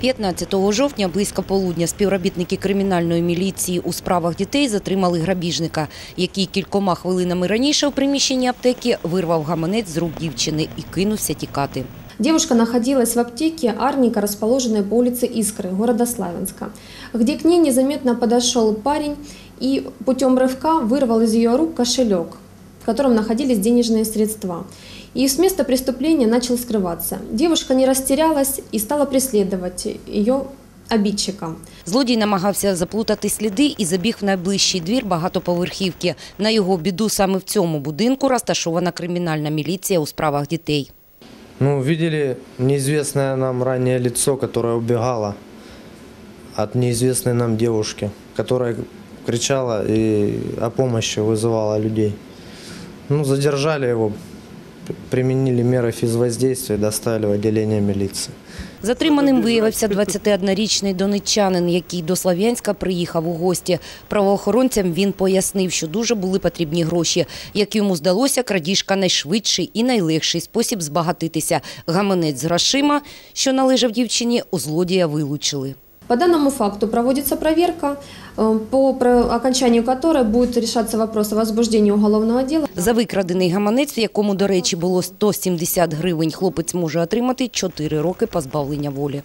15 жовтня близько полудня співробітники кримінальної міліції у справах дітей затримали грабіжника, який кількома хвилинами раніше у приміщенні аптеки вирвав гаманець з рук дівчини і кинувся тікати. Девушка находилась в аптеке Арника, расположенной по улице Искры, города Славянска, где к ней незаметно подошел парень и путем рывка вырвал из ее рук кошелек, в котором находились денежные средства. И с места преступления начал скрываться. Девушка не растерялась и стала преследовать ее обидчика. Злодій намагався заплутати сліди і забіг в найближчий двір багатоповерхівки. На його біду саме в цьому будинку розташована кримінальна міліція у справах дітей. Ну, видели неизвестное нам ранее лицо, которое убегало от неизвестной нам девушки, которая кричала и о помощи вызывала людей. Ну, задержали его, применили меры физвоздействия и доставили в отделение милиции. Затриманим виявився 21-річний донеччанин, який до Слов'янська приїхав у гості. Правоохоронцям він пояснив, що дуже були потрібні гроші. Як йому здалося, крадіжка найшвидший і найлегший спосіб збагатитися. Гаманець з грошима, що належав дівчині, у злодія вилучили. По данному факту проводится проверка, э, по окончанию которой будет решаться вопрос о возбуждении уголовного дела. За викрадений гаманець, в якому, до речі, було 170 гривень, хлопець може отримати 4 роки позбавлення волі.